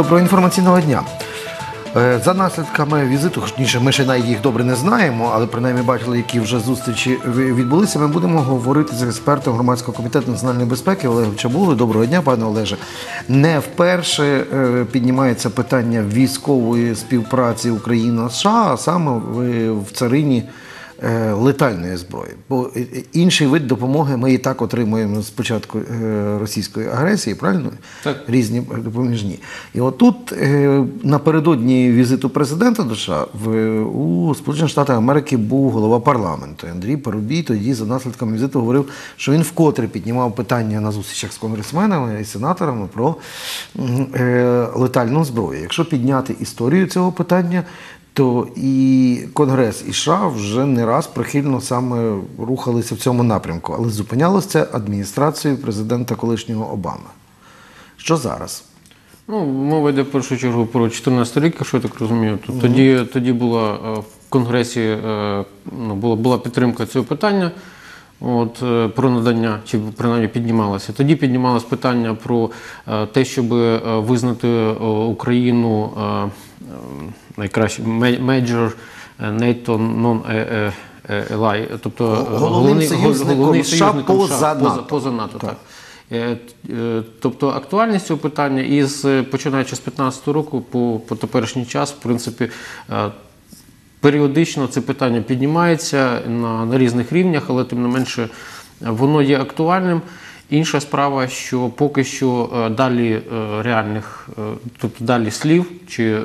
Доброго інформаційного дня. Е, За наслідками візиту, точніше, ми ще навіть їх добре не знаємо, але принаймні бачили, які вже зустрічі відбулися. Ми будемо говорити з експертом громадського комітету національної безпеки Олегом Чабулою. Доброго дня, пане Олеже. Не вперше е, піднімається питання військової співпраці Україна-США, а саме в, царині летальної зброї. Бо е, е, інший вид допомоги ми і так отримуємо з початку е, російської агресії, правильно? Так. Різні допоміжні. І отут е, напередодні візиту президента до США в, у Сполучених Штатах Америки був голова парламенту. Андрій Парубій тоді за наслідками візиту говорив, що він вкотре піднімав питання на зустрічах з конгресменами і сенаторами про е, летальну зброю. Якщо підняти історію цього питання, то і Конгрес і США вже не раз прихильно саме рухалися в цьому напрямку, але зупинялося це адміністрацією президента колишнього Обами. Що зараз? Ну, мова йде в першу чергу про 14 рік, якщо я так розумію. То тоді, тоді була е, в Конгресі е, ну, була, була підтримка цього питання. От, е, про надання, чи принаймні піднімалося. Тоді піднімалось питання про те, щоб визнати Україну найкраще ме- major е, NATO non е, е, тобто е, Головним союзником США союзником поза США, НАТО. поза, НАТО. Так. Е, е, Тобто актуальність цього питання із починаючи з 2015 року по, по теперішній час, в принципі, періодично це питання піднімається на, на різних рівнях, але тим не менше воно є актуальним. Інша справа, що поки що е, далі е, реальних, е, тобто далі слів чи,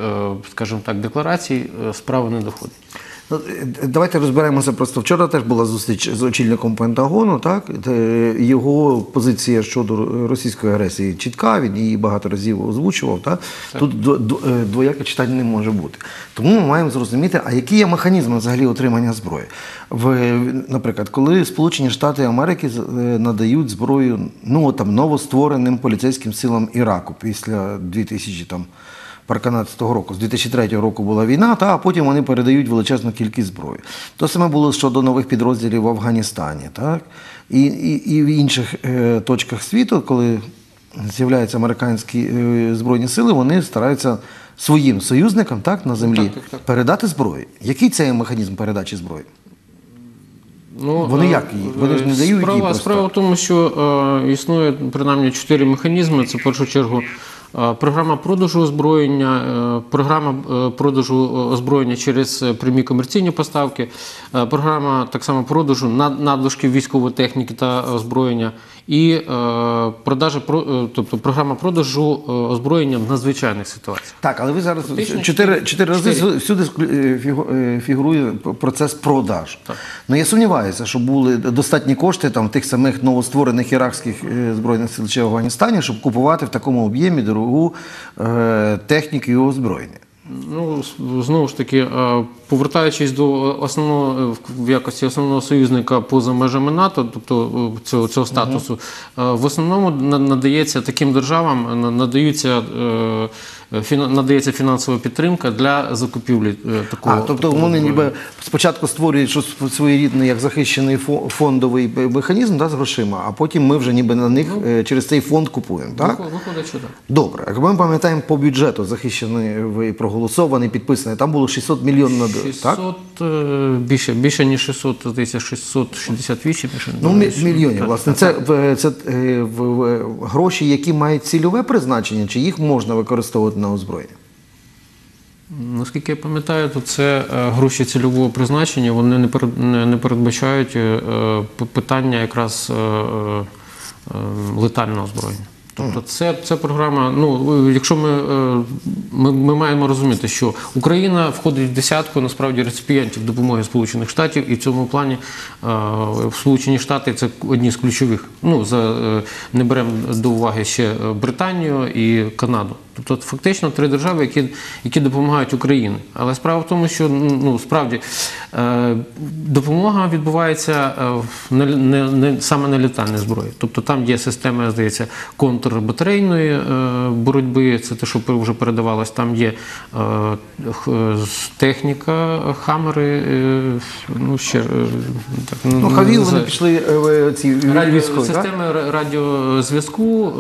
скажімо так, декларацій справа не доходить. Ну, е, Давайте розберемося просто. Вчора теж була зустріч з очільником Пентагону. Так його позиція щодо російської агресії чітка. Він її багато разів озвучував. Так? Тут дво- дво- е, двояке читання не може бути. Тому ми маємо зрозуміти, а які є механізми взагалі отримання зброї. В, наприклад, коли Сполучені Штати Америки е, надають зброю ну там новоствореним поліцейським силам Іраку після 2000 там. 2014 року. З 2003 року була війна, та, а потім вони передають величезну кількість зброї. То саме було щодо нових підрозділів в Афганістані. Так? І, і, і в інших е, точках світу, коли з'являються американські е, збройні сили, вони стараються своїм союзникам так, на землі Так, так, так. передати зброю. Який це механізм передачі зброї? Ну, Вони як її? Вони ж не дають її справа, просто Справа в тому, що е, існує принаймні чотири механізми. Це в першу чергу програма продажу озброєння, е, програма е, продажу озброєння через е, прямі комерційні поставки, е, програма так само продажу надлишків військової техніки та озброєння. І е, продажа, е, тобто програма продажу е, озброєння в надзвичайних ситуаціях. Так, але ви зараз чотири, чотири рази всюди фігу- фігурує процес продаж. Ну я сумніваюся, що були достатні кошти там тих самих новостворених іракських збройних сил чи Афганістані, щоб купувати в такому об'ємі дорогу техніку і озброєння. Ну, знову ж таки, повертаючись до основного е, в- якості основного союзника поза межами НАТО, тобто е, цього, цього статусу, е, в основному на- надається таким державам е, на- надаються, е, надається фінансова підтримка для закупівлі е, такого. А, тобто такого вони ніби спочатку створюють щось своєрідне як захищений фо- фондовий механізм да, з грошима, а потім ми вже ніби на них е, через цей фонд купуємо. Так? Виход- Виходить, що так. Добре, як ми пам'ятаємо по бюджету захищений проголосований, підписаний, там було 600 мільйонів на так? 600, е, більше, більше ніж 600, здається, 668. якщо не Ну, мі- мільйонів, Так, власне. Це, в- це е, в- в- гроші, які мають цільове призначення, чи їх можна використовувати на озброєння? Наскільки я пам'ятаю, то це е, гроші цільового призначення, вони не перед- не не передбачають е, е, п- питання якраз е, е, е, летального озброєння. Тобто це, це програма. Ну, якщо ми, е, ми, ми маємо розуміти, що Україна входить в десятку насправді реципієнтів допомоги Сполучених Штатів, і в цьому плані е, Сполучені Штати це одні з ключових. Ну, за, е, не беремо до уваги ще Британію і Канаду. Тобто фактично три держави, які, які допомагають Україні. Але справа в тому, що ну, справді допомога відбувається не, не, не, саме на літальній зброї. Тобто там є система, здається, контрбатарейної е, боротьби, це те, що вже передавалось. Там є е, техніка, хамери, е, ну ще е, так, Ну, Хавіл вони пішли е, в ці Радіо, військові, так? системи радіозв'язку,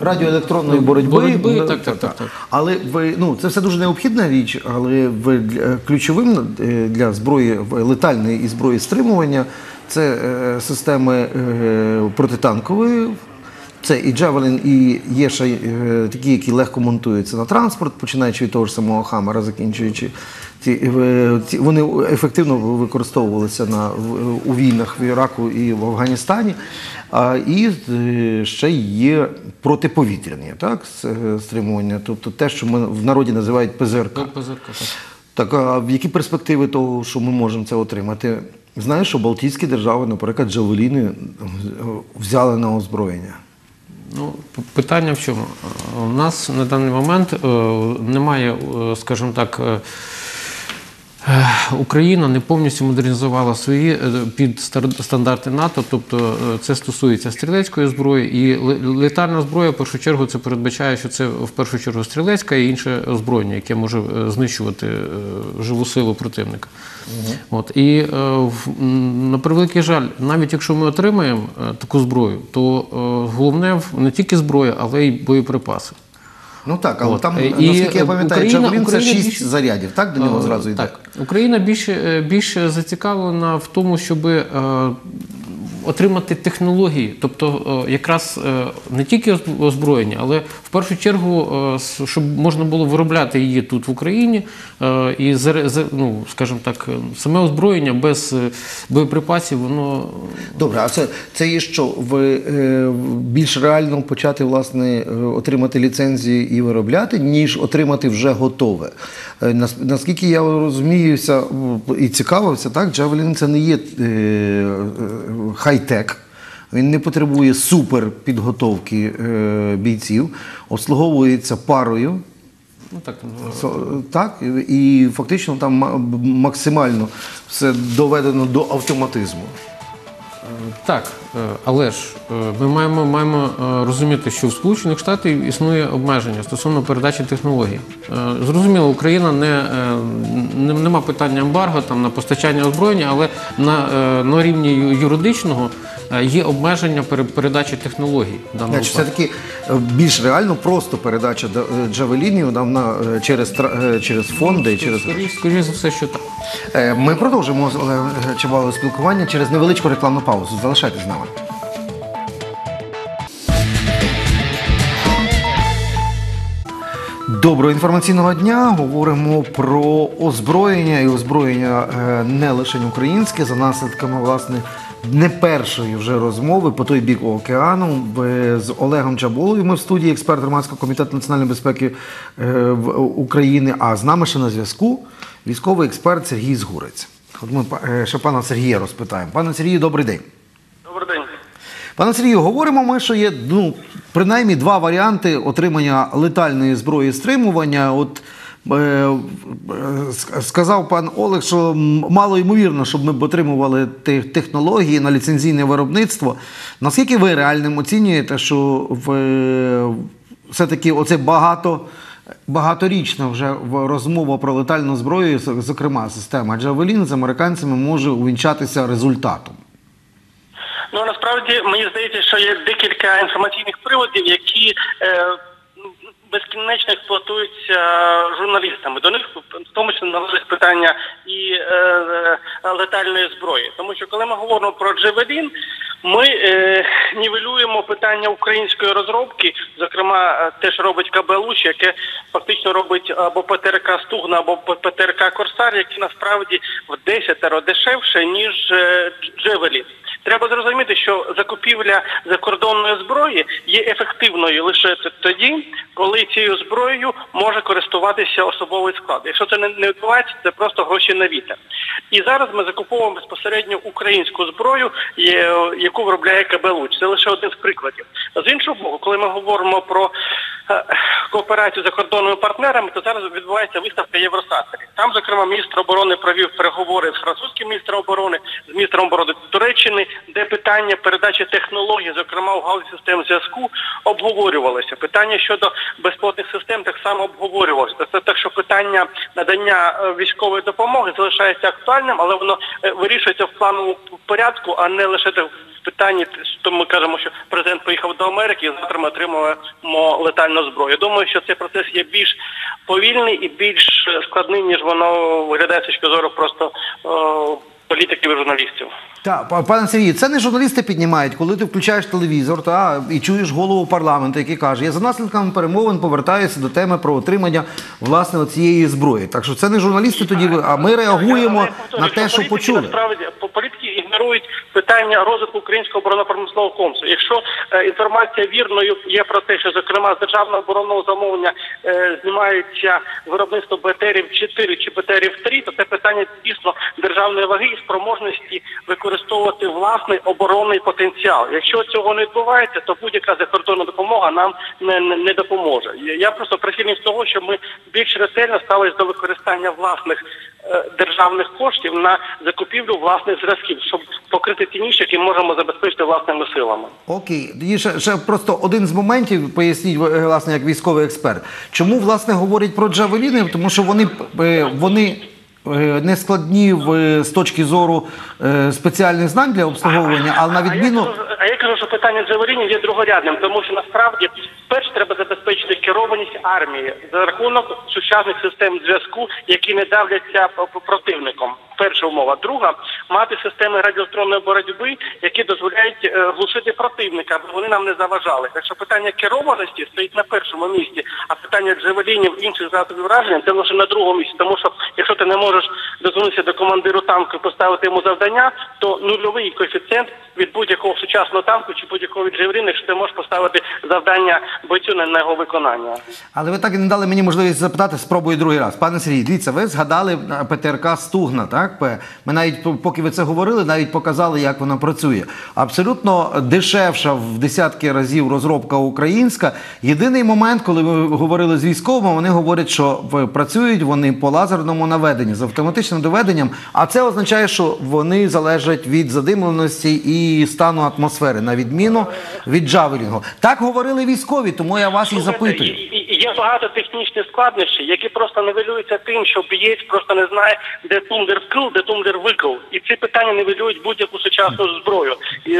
е, радіоелектронної боротьби, да, так, та- так, так, так. Але ви, ну, це все дуже необхідна річ, але ви ключовим е, для зброї летальної і зброї стримування це е, системи е, протитанкової. Це і Джавелін, і є ще е, такі, які легко монтуються на транспорт, починаючи від того ж самого Хаммера, закінчуючи. Ці, е, вони ефективно використовувалися на, у війнах в Іраку і в Афганістані. А, і е, ще є протиповітряні так, стримування, тобто те, що ми в народі називають ПЗРК. ПЗРК, так. Так, а в які перспективи того, що ми можемо це отримати? Знаєш, що Балтійські держави, наприклад, Джавеліни взяли на озброєння. Ну, питання в чому? У нас на даний момент е, немає, е, скажімо так, е, Україна не повністю модернізувала свої е, під стандарти НАТО, тобто е, це стосується стрілецької зброї і летальна зброя, в першу чергу, це передбачає, що це в першу чергу стрілецька і інше озброєння, яке може е, знищувати е, живу силу противника. От і е, на превеликий жаль, навіть якщо ми отримаємо е, таку зброю, то е, головне не тільки зброя, але й боєприпаси. Ну так, але От. там, і, наскільки я пам'ятаю, Україна- Джавелін це 6 більше- зарядів, так? До нього Е, зразу йде. Так, Україна більше, е, більше зацікавлена в тому, щоб е, отримати технології, тобто е, якраз е, не тільки озброєння, але в першу чергу, е, щоб можна було виробляти її тут в Україні, е, і ну, скажімо так, е, саме озброєння без боєприпасів, воно Добре, а це, це є що? Ви більш реально почати власне отримати ліцензії і виробляти, ніж отримати вже готове. Наскільки я розуміюся і цікавився, так, Джавелін це не є хай-тек. Він не потребує супер підготовки е, бійців, обслуговується парою. ну так. Со- Так, і фактично там максимально все доведено до автоматизму. Так, е, але ж е, ми маємо, маємо е, розуміти, що в Сполучених Штатах існує обмеження стосовно передачі технологій. Е, Зрозуміло, Україна не, е, не нема питання ембарго там на постачання озброєння, але на, е, на рівні юридичного е, є обмеження передачі технологій. в даному Значить, випадку. все-таки е, більш реально просто передача е, джавелінів на, е, через, е, через фонди, через. Скоріше, за все, що так. Е, Ми продовжимо з спілкування через невеличку рекламну паузу. Залишайтесь з нами. Доброго інформаційного дня. Говоримо про озброєння і озброєння е, не лише українське за наслідками власне не першої вже розмови по той бік океану е, з Олегом Чаболою. Ми в студії експерт громадського комітету національної безпеки е, в- України. А з нами ще на зв'язку військовий експерт Сергій Згурець. От ми е, ще пана Сергія розпитаємо. Пане Сергію, добрий день. Добрий день. Пане Сергію, говоримо ми, що є ну, принаймні два варіанти отримання летальної зброї стримування. От е, е, сказав пан Олег, що мало ймовірно, щоб ми б отримували те- технології на ліцензійне виробництво. Наскільки ви реальним оцінюєте, що е, все-таки оце багато. Багаторічна вже розмова про летальну зброю, зокрема система Джавелін з американцями може увінчатися результатом. Ну насправді мені здається, що є декілька інформаційних приводів, які е, безкінечно експлуатуються журналістами. До них в тому числі належить питання і е, е, летальної зброї. Тому що коли ми говоримо про Джевелін, ми е, нівелюємо питання української розробки, зокрема е, те, що робить КБ яке фактично робить або ПТРК Стугна, або ПТРК Корсар, які насправді в десятеро дешевше ніж е, Джевелін. Треба зрозуміти, що закупівля закордонної зброї є ефективною лише тоді, коли цією зброєю може користуватися особовий склад. Якщо це не відбувається, це просто гроші на вітер. І зараз ми закуповуємо безпосередньо українську зброю, яку виробляє КБ «Луч». Це лише один з прикладів. З іншого боку, коли ми говоримо про е, кооперацію з закордонними партнерами, то зараз відбувається виставка Євросатері. Там, зокрема, міністр оборони провів переговори з французьким міністром оборони, з міністром оборони Туреччини, де питання передачі технологій, зокрема у галузі систем зв'язку, обговорювалося. Питання щодо безпілотних систем так само обговорювалося. Це так, що питання надання е, військової допомоги залишається актуальним, але воно е, вирішується в плановому порядку, а не лише в питанні, що ми кажемо, що президент поїхав до Америки, і завтра ми отримуємо летальну зброю. Думаю, що цей процес є більш повільний і більш складний, ніж воно виглядає з точки зору просто о, політиків і журналістів. Так, па- пане Сергію, це не журналісти піднімають, коли ти включаєш телевізор та, і чуєш голову парламенту, який каже, я за наслідками перемовин повертаюся до теми про отримання власне цієї зброї. Так що це не журналісти тоді, а ми реагуємо я повторюю, на те, що політики, почули. Насправді по- політики ігнорують питання розвитку українського оборонно-промислового комплексу. Якщо е, інформація вірною є про те, що зокрема з державного оборонного замовлення е, знімається виробництво БТРів 4 чи БТРів 3, то це питання дійсно державної ваги і спроможності використовувати власний оборонний потенціал. Якщо цього не відбувається, то будь-яка закордонна допомога нам не, не, допоможе. Я- просто прихильник того, що ми більш ретельно ставились до використання власних е, державних коштів на закупівлю власних зразків, щоб покрити ті ніші, які можемо забезпечити власними силами. Окей, тоді ще, ще просто один з моментів, поясніть, власне, як військовий експерт. Чому власне говорять про джавеліни? Тому що вони, е, вони е, не складні в, з точки зору е, спеціальних знань для обслуговування, але на А відміну. А я кажу, що питання джавелінів є другорядним, тому що насправді перше треба забезпечити керованість армії за рахунок сучасних систем зв'язку, які не давляться противником. Перша умова. Друга мати системи радіоелектронної боротьби, які дозволяють е, глушити противника, аби вони нам не заважали. Так що питання керованості стоїть на першому місці, а питання джавелінів інших засобів враження це лише на другому місці. Тому що якщо ти не можеш дозвонитися до командиру танку і поставити йому завдання, то нульовий коефіцієнт від будь-якого сучасного танку чи будь-якого джавеліна, якщо ти можеш поставити завдання бойцю на його виконання. Але ви так і не дали мені можливість запитати, спробую другий раз. Пане Сергій, дивіться, ви згадали е, ПТРК Стугна, так? Ми навіть поки ви це говорили, навіть показали, як вона працює. Абсолютно дешевша в десятки разів розробка українська. Єдиний момент, коли ми говорили з військовими, вони говорять, що працюють вони по лазерному наведенні з автоматичним доведенням. А це означає, що вони залежать від задимленості і стану атмосфери, на відміну від джавелінгу. Так говорили військові, тому я вас і запитую. Є багато технічних складнощів, які просто нивелюються тим, що бієць просто не знає, де тундер вкрив, де тундер викрив. І ці питання нивелюють будь-яку сучасну зброю. І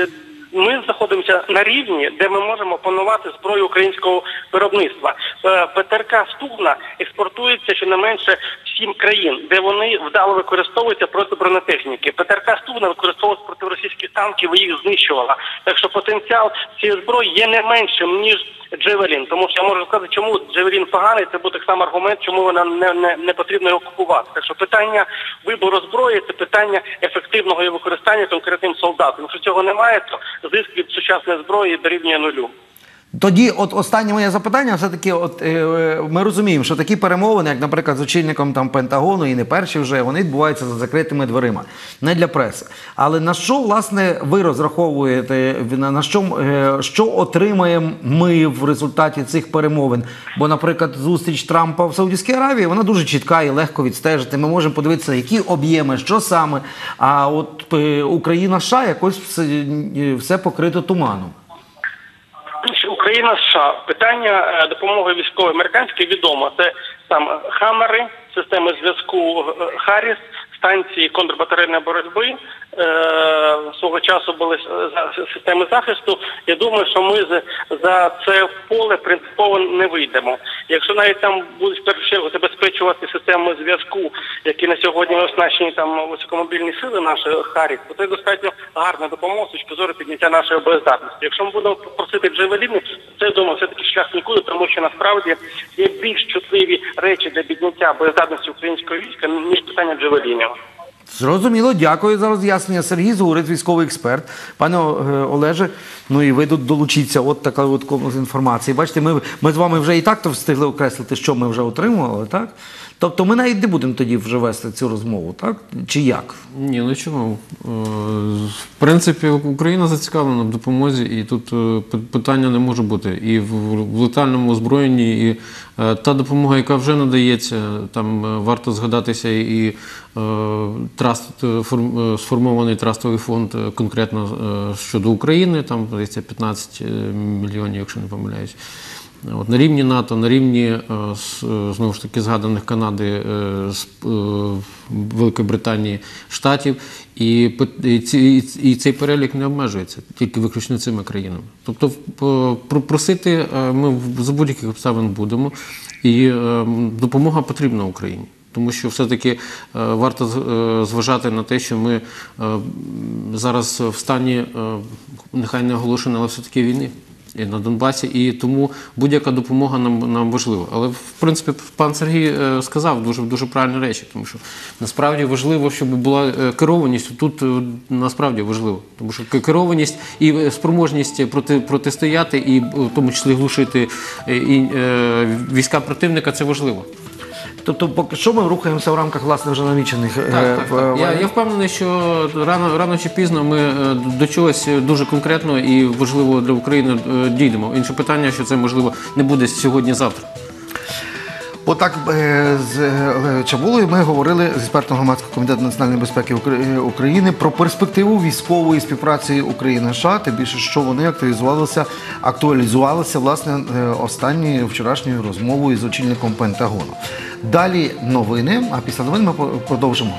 ми знаходимося на рівні, де ми можемо панувати зброю українського виробництва. Е, ПТРК Стугна експортується щонайменше в сім країн, де вони вдало використовуються проти бронетехніки. ПТРК Стугна використовувалася проти російських танків і їх знищувала. Так що потенціал цієї зброї є не меншим ніж Джевелін. Тому що я можу сказати, чому Джевелін поганий. Це буде так само аргумент, чому вона не, не, не потрібно його купувати. Так що питання вибору зброї це питання ефективного її використання конкретним солдатом. Якщо цього немає, то зиск від сучасної зброї дорівнює нулю. Тоді, от останнє моє запитання, все таки, от е, е, ми розуміємо, що такі перемовини, як, наприклад, з очільником там Пентагону, і не перші вже вони відбуваються за закритими дверима, не для преси. Але на що власне ви розраховуєте? На, на що, е, що отримаємо ми в результаті цих перемовин? Бо, наприклад, зустріч Трампа в Саудівській Аравії вона дуже чітка і легко відстежити. Ми можемо подивитися, які об'єми, що саме. А от е, Україна США якось все, е, все покрито туманом. Україна США питання е, допомоги військової американської відомо. Це там е, хамери, системи зв'язку Харіс, Харріс, станції контрбатарейної боротьби. Е, свого часу були е, системи захисту. Я думаю, що ми за це поле принципово не вийдемо. Якщо навіть там будуть в першу чергу забезпечувати систему зв'язку, які на сьогодні оснащені там високомобільні сили наші Харі, то це достатньо гарна допомога з точки зору підняття нашої боєздатності. Якщо ми будемо просити джевеліни, це я думаю, все таки шлях нікуди, тому що насправді є більш чутливі речі для підняття боєздатності українського війська ніж питання джевелінів. Зрозуміло, дякую за роз'яснення. Сергій Зурець, військовий експерт. Пане е, Олеже, ну і ви тут долучіться. От така от інформації. Бачите, ми, ми з вами вже і так то встигли окреслити, що ми вже отримували, так? Тобто ми навіть не будемо тоді вже вести цю розмову, так? Чи як? Ні, ну чому? Е, В принципі, Україна зацікавлена в допомозі, і тут е, питання не може бути. І в летальному озброєнні, і та допомога, яка вже надається, там е, варто згадатися і е, траст, е, форм- е, сформований трастовий фонд е, конкретно е, щодо України, там здається 15 мільйонів, якщо не помиляюсь. От, на рівні НАТО, на рівні е, е, знову ж таки згаданих Канади, е, Великої Британії, Штатів, і, і, цей перелік не обмежується тільки виключно цими країнами. Тобто, просити ми за будь-яких обставин будемо, і допомога потрібна Україні. Тому що все-таки варто зважати на те, що ми зараз в стані нехай не оголошено, але все-таки війни на Донбасі, і тому будь-яка допомога нам, нам важлива. Але в принципі пан Сергій е, сказав дуже дуже правильні речі, тому що насправді важливо, щоб була е, керованість. Тут е, насправді важливо, тому що керованість і спроможність проти, протистояти, і в тому числі глушити і, і, е, війська противника це важливо. Тобто, поки що ми рухаємося в рамках власне вже намічених. е, Так, так, так. Я, я впевнений, що рано, рано чи пізно ми е, до чогось дуже конкретного і важливого для України е, дійдемо. Інше питання, що це можливо не буде сьогодні-завтра. Отак е, з е, Чабулою ми говорили з експертом громадського комітету національної безпеки е, України про перспективу військової співпраці України США, тим більше, що вони актуалізувалися, актуалізувалися власне останньою вчорашньою розмовою з очільником Пентагону. Далі новини, а після новин ми продовжимо.